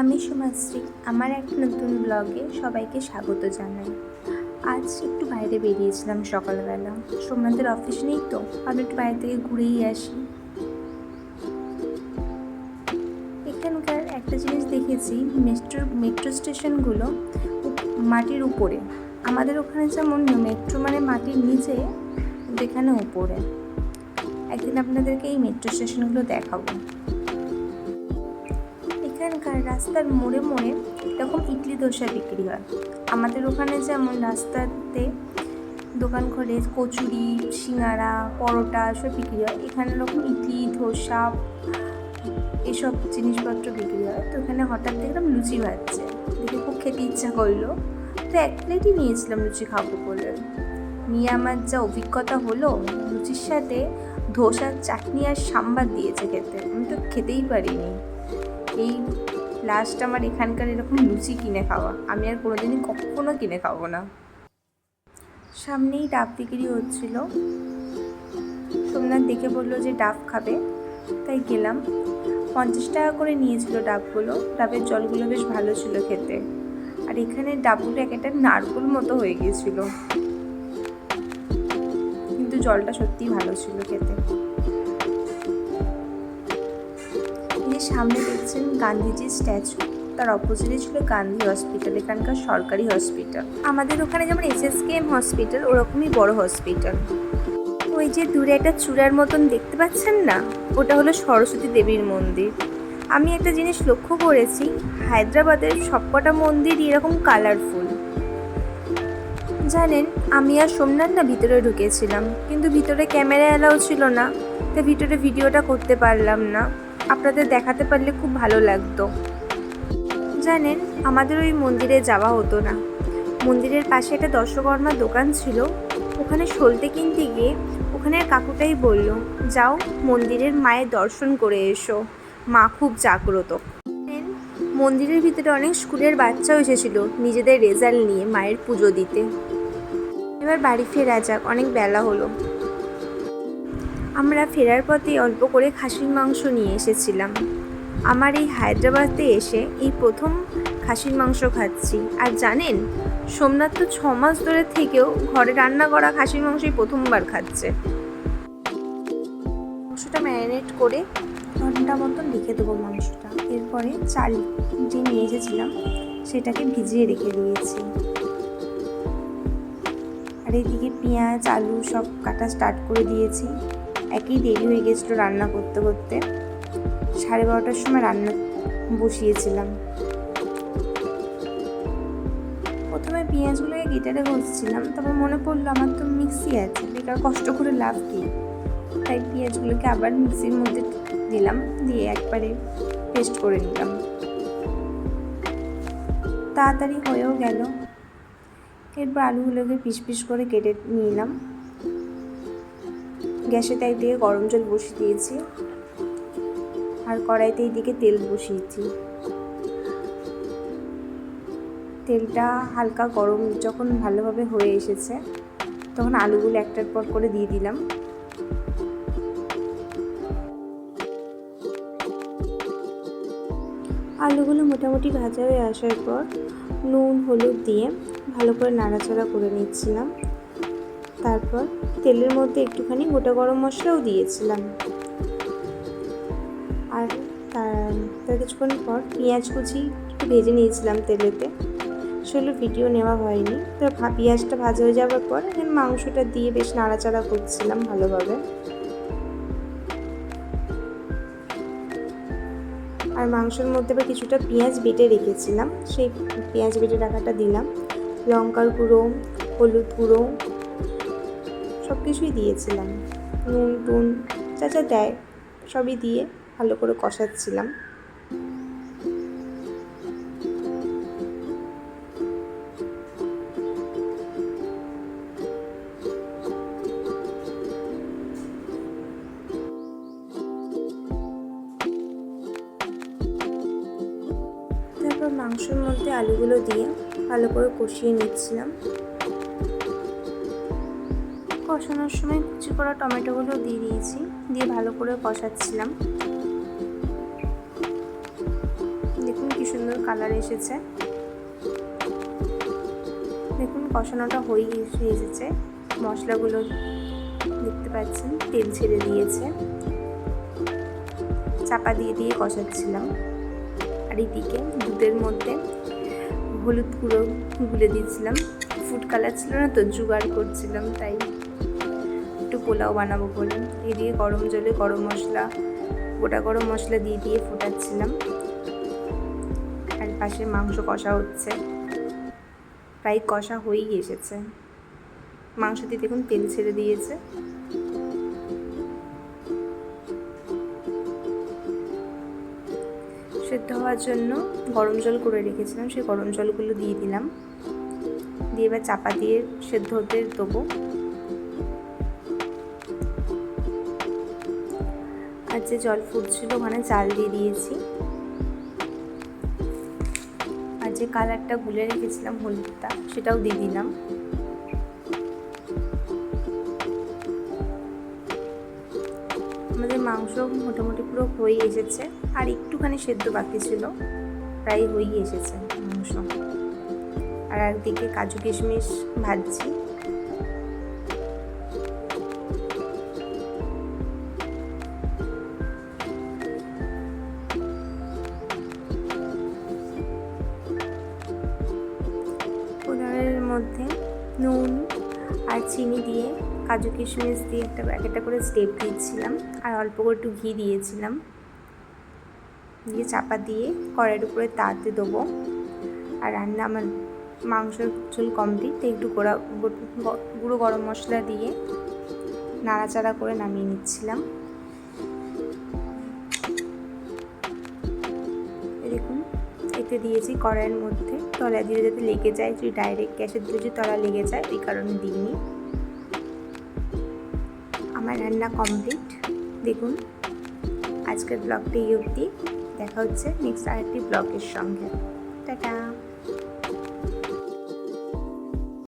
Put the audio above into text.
আমি সুমাশ্রী আমার একটা নতুন ব্লগে সবাইকে স্বাগত জানাই। আজ একটু বাইরে বেরিয়েছিলাম সকালবেলা। সোমনাথের অফিস নেই তো, আমি একটু বাইরে থেকে ঘুরেই আসি। এখানকার একটা জিনিস দেখেছি মেট্রো মেট্রো স্টেশনগুলো মাটির উপরে। আমাদের ওখানে যেমন মেট্রো মানে মাটির নিচে এখানে উপরে। একদিন আপনাদেরকে এই মেট্রো স্টেশনগুলো দেখাবো। এখানকার রাস্তার মোড়ে মোড়ে এরকম ইডলি ধোসা বিক্রি হয়। আমাদের ওখানে যেমন রাস্তাতে দোকান খোলে কচুরি, সিঙ্গারা, পরোটা সব বিক্রি হয়। এখানে এরকম ইডলি, ধোসা এসব জিনিসপত্র বিক্রি হয়। তো এখানে হঠাৎ দেখলাম লুচি ভাজছে দেখে খুব খেতে ইচ্ছা করল। তো এক প্লেটই নিয়েছিলাম লুচি খাব বলে। নিয়ে আমার যা অভিজ্ঞতা হলো, লুচির সাথে ধোসার চাটনি আর সাম্বার দিয়েছে খেতে। আমি তো খেতেই পারিনি। এই লাস্ট আমার এখানকার এরকম লুচি কিনে খাওয়া। আমি আর কোনোদিনই কখনো কিনে খাব না। সামনেই ডাব বিক্রি হচ্ছিল। সোমনাথ দেখে বলল যে ডাব খাবে। তাই গেলাম। পঞ্চাশ টাকা করে নিয়েছিল ডাবগুলো। ডাবের জলগুলো বেশ ভালো ছিল খেতে। আর এখানে ডাবগুলো এক একটা নারকোল মতো হয়ে গিয়েছিল। কিন্তু জলটা সত্যিই ভালো ছিল খেতে। সামনে দেখছেন গান্ধীজির স্ট্যাচু। তার অপোজিটে ছিল গান্ধী হসপিটাল, এখানকার সরকারি হসপিটাল। আমাদের ওখানে যেমন এসএসকেএম হসপিটাল, ওরকমই বড় হসপিটাল। ওই যে দূরে একটা চূড়ার মতন দেখতে পাচ্ছেন না? ওটা হলো সরস্বতী দেবীর মন্দির। আমি একটা জিনিস লক্ষ্য করেছি, হায়দ্রাবাদের সবকটা মন্দিরই এরকম কালারফুল। জানেন, আমি আর সোমনাথ না ভিতরে ঢুকেছিলাম, কিন্তু ভিতরে ক্যামেরা এলাও ছিল না, তাই ভিতরে ভিডিওটা করতে পারলাম না। আপনাদের দেখাতে পারলে খুব ভালো লাগতো। জানেন, আমাদের ওই মন্দিরে যাওয়া হতো না। মন্দিরের পাশে একটা দর্শকর্মার দোকান ছিল। ওখানে সলতে কিনতে গিয়ে ওখানের কাকুটাই বলল, যাও মন্দিরের মায়ের দর্শন করে এসো। মা খুব জাগ্রত। মন্দিরের ভিতরে অনেক স্কুলের বাচ্চাও এসেছিল নিজেদের রেজাল্ট নিয়ে মায়ের পুজো দিতে। এবার বাড়ি ফেরা যাক, অনেক বেলা হলো। আমরা ফেরার পথে অল্প করে খাসির মাংস নিয়ে এসেছিলাম। আমার এই হায়দ্রাবাদে এসে এই প্রথম খাসির মাংস খাচ্ছি। আর জানেন, সোমনাথ তো ছ মাস ধরে থেকেও ঘরে রান্না করা খাসির মাংসই প্রথমবার খাচ্ছে। মাংসটা ম্যারিনেট করে ঘণ্টা মতন রেখে দেবো মাংসটা। এরপরে চাল যে নিয়ে এসেছিলাম, সেটাকে ভিজিয়ে রেখে দিয়েছি। আর এদিকে পেঁয়াজ, আলু সব কাটা স্টার্ট করে দিয়েছি। একই দেরি হয়ে গেছিল রান্না করতে করতে সাড়ে বারোটার সময় রান্না বসিয়েছিলাম। প্রথমে পেঁয়াজগুলোকে গিটারে ঘষছিলাম, তারপর মনে পড়ল আমার তো মিক্সি আছে বেকার কষ্ট করে লাভ কি? তাই পেঁয়াজগুলোকে আবার মিক্সির মধ্যে দিলাম, দিয়ে একবারে পেস্ট করে নিলাম। তাড়াতাড়ি হয়েও গেল। এরপর আলুগুলোকে পিস পিস করে কেটে নিলাম। গ্যাসে তাই দিয়ে গরম জল বসিয়ে দিয়েছি। আর কড়াইতে এইদিকে তেল বসিয়েছি। তেলটা হালকা গরম যখন ভালোভাবে হয়ে এসেছে, তখন আলুগুলো একটার পর করে দিয়ে দিলাম। আলুগুলো মোটামুটি ভাজা হয়ে আসার পর নুন, হলুদ দিয়ে ভালো করে নাড়াচাড়া করে নিচ্ছিলাম। তারপর তেলের মধ্যে একটুখানি গোটা গরম মশলাও দিয়েছিলাম। আর তার কিছুক্ষণ পর পেঁয়াজ কুচি একটু ভেজে নিয়েছিলাম তেলেতে। সেগুলো ভিডিও নেওয়া হয়নি। তো পেঁয়াজটা ভাজা হয়ে যাওয়ার পর এখন মাংসটা দিয়ে বেশ নাড়াচাড়া করছিলাম ভালোভাবে। আর মাংসের মধ্যে আবার কিছুটা পেঁয়াজ বেটে রেখেছিলাম। সেই পেঁয়াজ বেটে রাখাটা দিলাম। লঙ্কার গুঁড়ো, হলুদ গুঁড়ো সব কিছুই দিয়েছিলাম। নুন, টুন যা যা দেয় সবই দিয়ে ভালো করে কষাচ্ছিলাম। তারপর মাংসের মধ্যে আলুগুলো দিয়ে ভালো করে কষিয়ে নিচ্ছিলাম। কষানোর সময় কুচি করা টমেটোগুলো দিয়ে দিয়েছি, দিয়ে ভালো করে কষাচ্ছিলাম। দেখুন কি সুন্দর কালার এসেছে। দেখুন কষানোটা হয়ে এসে এসেছে। মশলাগুলো দেখতে পাচ্ছেন, তেল ছেড়ে দিয়েছে। চাপা দিয়ে দিয়ে কষাচ্ছিলাম। আর এদিকে দুধের মধ্যে হলুদ গুঁড়ো গুলে দিয়েছিলাম। ফুড কালার ছিল না তো, জোগাড় করছিলাম, তাই পোলাও বানাবো বলে এদিকে গরম জলে গরম মশলা, গোটা গরম মশলা দিয়ে দিয়ে ফোটাচ্ছিলাম। আর পাশে মাংস কষা হচ্ছে। প্রায় কষা হয়েই এসেছে। মাংস দিয়ে দেখুন তেল ছেড়ে দিয়েছে। সেদ্ধ হওয়ার জন্য গরম জল করে রেখেছিলাম। সেই গরম জলগুলো দিয়ে দিলাম। দিয়ে এবার চাপা দিয়ে সেদ্ধ হতে দেবো। আর যে জল ফুটছিল ওখানে চাল দিয়ে দিয়েছি। আর যে কালারটা গুলে রেখেছিলাম হলুদটা, সেটাও দিয়ে দিলাম। আমাদের মাংস মোটামুটি পুরো হয়ে এসেছে, আর একটুখানি সেদ্ধ বাকি ছিল, প্রায় হয়েই এসেছে মাংস। আর একদিকে কাজু কিশমিশ ভাজছি। মধ্যে নুন আর চিনি দিয়ে কাজু কিশমিশ দিয়ে একটা এক একটা করে স্টেপ দিয়েছিলাম। আর অল্প করে একটু ঘি দিয়েছিলাম। দিয়ে চাপা দিয়ে কড়াইয়ের উপরে তাতে দেবো। আর রান্না আমার মাংসের ঝোল কমপ্লিট তো একটু গোড়া গুঁড়ো গরম মশলা দিয়ে নাড়াচাড়া করে নামিয়ে নিচ্ছিলাম। দেখুন এতে দিয়েছি কড়াইয়ের মধ্যে। তলা দিয়ে যাতে লেগে যায়, যদি ডাইরেক্ট গ্যাসের দিলে যদি তলা লেগে যায় ওই কারণে দিইনি। আমার রান্না কমপ্লিট দেখুন, আজকের ব্লগটি এই অবধি। দেখা হচ্ছে নেক্সট আরেকটি ব্লগের সঙ্গে। টাটা!